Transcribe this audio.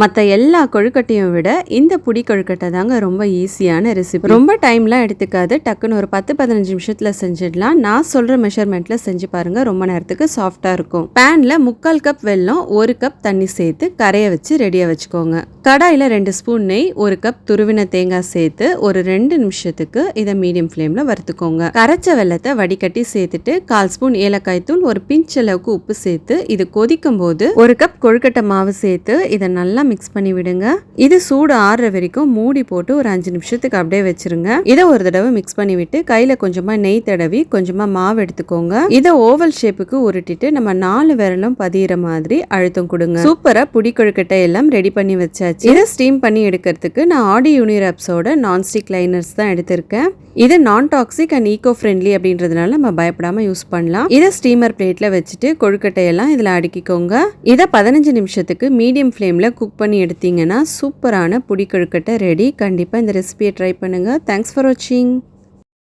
மற்ற எல்லா கொழுக்கட்டையும் விட இந்த புடி கொழுக்கட்டை தாங்க ரொம்ப ஈஸியான ரெசிபி ரொம்ப டைம்லாம் எடுத்துக்காது. டக்குன்னு ஒரு பத்து பதினஞ்சு நிமிஷத்தில் செஞ்சிடலாம். நான் சொல்கிற மெஷர்மெண்ட்டில் செஞ்சு பாருங்கள் ரொம்ப நேரத்துக்கு சாஃப்டாக இருக்கும். பேனில் முக்கால் கப் வெல்லம் ஒரு கப் தண்ணி சேர்த்து கரைய வச்சு ரெடியாக வச்சுக்கோங்க. கடாயில் ரெண்டு ஸ்பூன் நெய் ஒரு கப் துருவின தேங்காய் சேர்த்து ஒரு ரெண்டு நிமிஷத்துக்கு இதை மீடியம் ஃப்ளேமில் வறுத்துக்கோங்க. கரைச்ச வெள்ளத்தை வடிகட்டி சேர்த்துட்டு கால் ஸ்பூன் ஏலக்காய் தூள் ஒரு பிஞ்ச் அளவுக்கு உப்பு சேர்த்து இது கொதிக்கும் போது ஒரு கப் கொழுக்கட்டை மாவு சேர்த்து இதை நல்லா மிக்ஸ் பண்ணி விடுங்க. இது சூடு ஆறுற வரைக்கும் மூடி போட்டு ஒரு அஞ்சு நிமிஷத்துக்கு அப்படியே வச்சிருங்க. இதை ஒரு தடவை மிக்ஸ் பண்ணி விட்டு கையில கொஞ்சமா நெய் தடவி கொஞ்சமா மாவு எடுத்துக்கோங்க. இதை ஓவல் ஷேப்புக்கு உருட்டிட்டு நம்ம நாலு விரலும் பதியிற மாதிரி அழுத்தம் கொடுங்க. சூப்பரா புடி கொழுக்கட்டை எல்லாம் ரெடி பண்ணி வச்சாச்சு. இதை ஸ்டீம் பண்ணி எடுக்கிறதுக்கு நான் ஆடி யூனிராப்ஸோட நான்ஸ்டிக் லைனர்ஸ் தான் எடுத்திருக்கேன். இது நான் டாக்ஸிக் அண்ட் ஈகோ ஃப்ரெண்ட்லி அப்படின்றதுனால நம்ம பயப்படாம யூஸ் பண்ணலாம். இதை ஸ்டீமர் பிளேட்ல வச்சுட்டு கொழுக்கட்டையெல்லாம் இதில் அடுக்கிக்கோங்க. இதை பதினஞ்சு நிமிஷத்துக்கு மீடியம் ஃப்ளேமில் குக் பண்ணி எடுத்தீங்கன்னா சூப்பரான புடிக்கழுக்கட்டை ரெடி கண்டிப்பாக இந்த ரெசிபியை ட்ரை பண்ணுங்கள் தேங்க்ஸ் ஃபார் வாட்சிங்